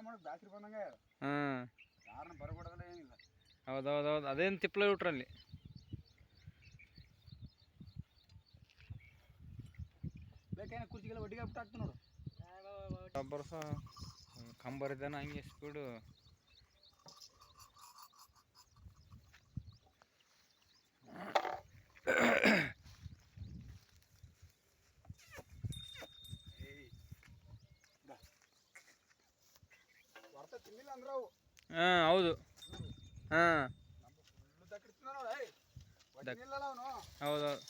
ಮಾಡೋದು ಬ್ಯಾಸ್ರಿ ಬಂದಂಗ ಹಾಂ ಯಾರನ್ನ ಬರಗೊಡೋದಿಲ್ಲ ಏನಿಲ್ಲ. ಹೌದೌದೌದು ಅದೇನು ತಿಪ್ಪಲ ಬಿಟ್ರಲ್ಲಿ ಬೇಕೇನ ಕುರ್ಚಿಗೆಲ್ಲ ಒಟ್ಟಿಗೆ ಬಿಟ್ಟು ಹಾಕ್ತು ನೋಡು. ಒಬ್ಬರು ಸಹ ಕಂಬರಿದ್ದಾನ ಹಂಗೆ ಸ್ಪೀಡು ವರ್ತ ತಿನ್ನಿಲ್ಲ ಅಂದ್ರೆ ಅವು ಹಾಂ ಹೌದು ಹಾಂ ನಮ್ಮ ಫುಲ್ಲು ದಕ್ಕಿಡ್ತಿದ್ದ ನೋಡು ಏಯ್ ಒಟ್ಟಿಗಿಲ್ಲಲ್ಲ ಅವನು ಹೌದೌದು ದಾ ಹಾ ದಾ ಹಾ ಹೌದೌದೌದು ಇಲ್ಲಿ ಆಡೋದ್ರಲ್ಲಿ ಎತ್ತು ಹಾಕ್ಲಿಲ್ಲ ಅವೆಲ್ಲ. ಹಾ ಗಂಟಲು ಏ ಹಾ ಹೌದೌದು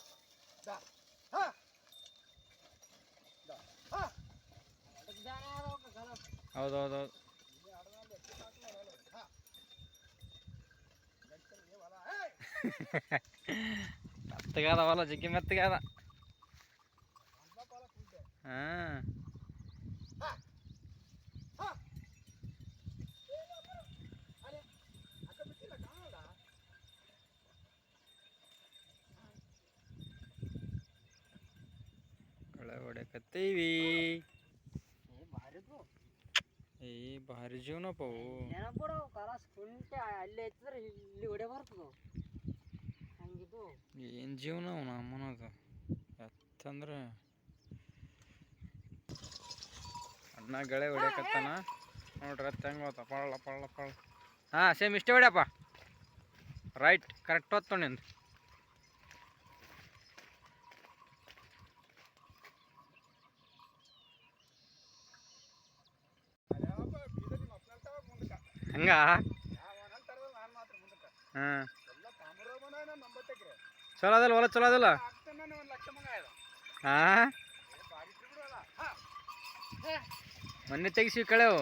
ಮೆತ್ತಗಾದ ಹೊಲ ಜಗ್ಗಿ ಮೆತ್ತಗಾದ. ಹಾಂ ಹಾ. ಭಾರಿದು ಏ ಭಾರಿ ಜೀವನಪ್ಪ ಅವು. ಕುಂಟೆ ಅಲ್ಲಿ ಎತ್ತಿದ್ರೆ ಇಲ್ಲಿ ಹೊಡೆ ಬರ್ತದ. ಹಂಗಿದ್ದು. ಏನು ಜೀವನ ಅವನ ಅಮ್ಮನದು ಎತ್ತಂದ್ರೆ. ಅಣ್ಣ ಗಳೆ ಹೊಡಿಯಕತ್ತಾನ. ನೋಡ್ರಿ ಅತ್ತ ಹೆಂಗೆ ಹೋತ. ಪಳ್ಳ ಪಳ್ಳ ಪಳ್ಳ ಹಾಂ ಸೇಮ್ ಇಷ್ಟೇ ಹೊಡಿಯಪ್ಪ. ರೈಟ್ ಕರೆಕ್ಟ್ ಹೊತ್ತು ನಿಂದು. ಹಂಗ? ಹಾಂ. ಚಲೋ ಅದಲ್ಲ ಹೊಲ ಚಲೋ ಅದಲ್ಲ? ಹಾ? ಮೊನ್ನೆ ತೆಗಿಸಿ ಕಳೆವು